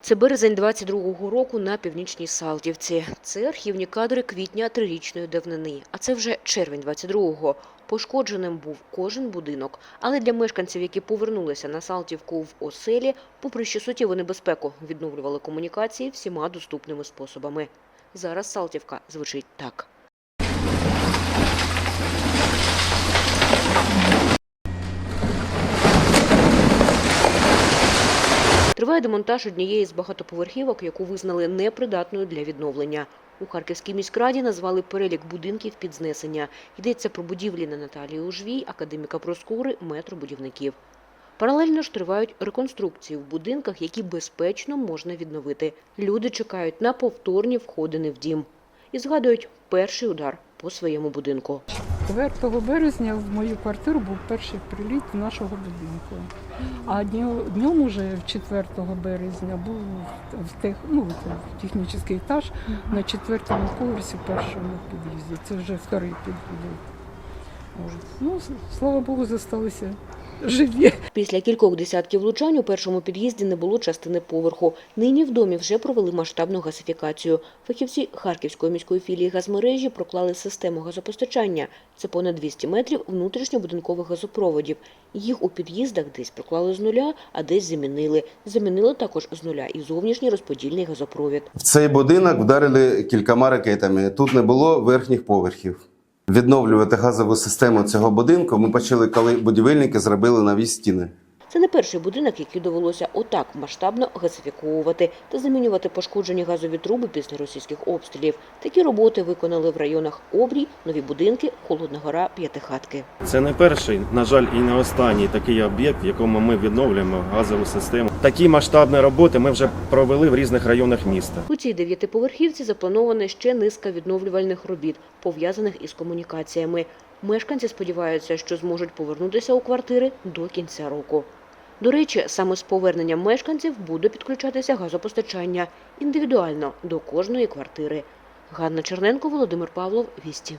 Це березень 22-го року на північній Салтівці. Це архівні кадри квітня трирічної давнини. А це вже червень 22-го. Пошкодженим був кожен будинок. Але для мешканців, які повернулися на Салтівку в оселі, попри що суттєву небезпеку, відновлювали комунікації всіма доступними способами. Зараз Салтівка звучить так. Триває демонтаж однієї з багатоповерхівок, яку визнали непридатною для відновлення. У Харківській міськраді назвали перелік будинків під знесення. Йдеться про будівлі на Наталії Ужвій, академіка Проскури, метробудівників. Паралельно ж тривають реконструкції в будинках, які безпечно можна відновити. Люди чекають на повторні входини в дім і згадують перший удар по своєму будинку. 4 березня в мою квартиру був перший приліт нашого будинку. А днем, днем уже 4 березня був в, тех, ну, в технічний етаж на четвертому поверсі першому під'їзді. Це вже вторий під'їзд. От. Ну, слава Богу, залишилися живі. Після кількох десятків влучань у першому під'їзді не було частини поверху. Нині в домі вже провели масштабну газифікацію. Фахівці Харківської міської філії газмережі проклали систему газопостачання. Це понад 200 метрів внутрішньобудинкових газопроводів. Їх у під'їздах десь проклали з нуля, а десь замінили. Замінили також з нуля і зовнішній розподільний газопровід. В цей будинок вдарили кількома ракетами. Тут не було верхніх поверхів. Відновлювати газову систему цього будинку ми почали, коли будівельники зробили нові стіни. Це не перший будинок, який довелося отак масштабно газифіковувати та замінювати пошкоджені газові труби після російських обстрілів. Такі роботи виконали в районах Обрій, Нові будинки, Холодна Гора, П'ятихатки. Це не перший, на жаль, і не останній такий об'єкт, в якому ми відновлюємо газову систему. Такі масштабні роботи ми вже провели в різних районах міста. У цій дев'ятиповерхівці запланована ще низка відновлювальних робіт, пов'язаних із комунікаціями. Мешканці сподіваються, що зможуть повернутися у квартири до кінця року. До речі, саме з поверненням мешканців буде підключатися газопостачання індивідуально до кожної квартири. Ганна Черненко, Володимир Павлов, Вісті.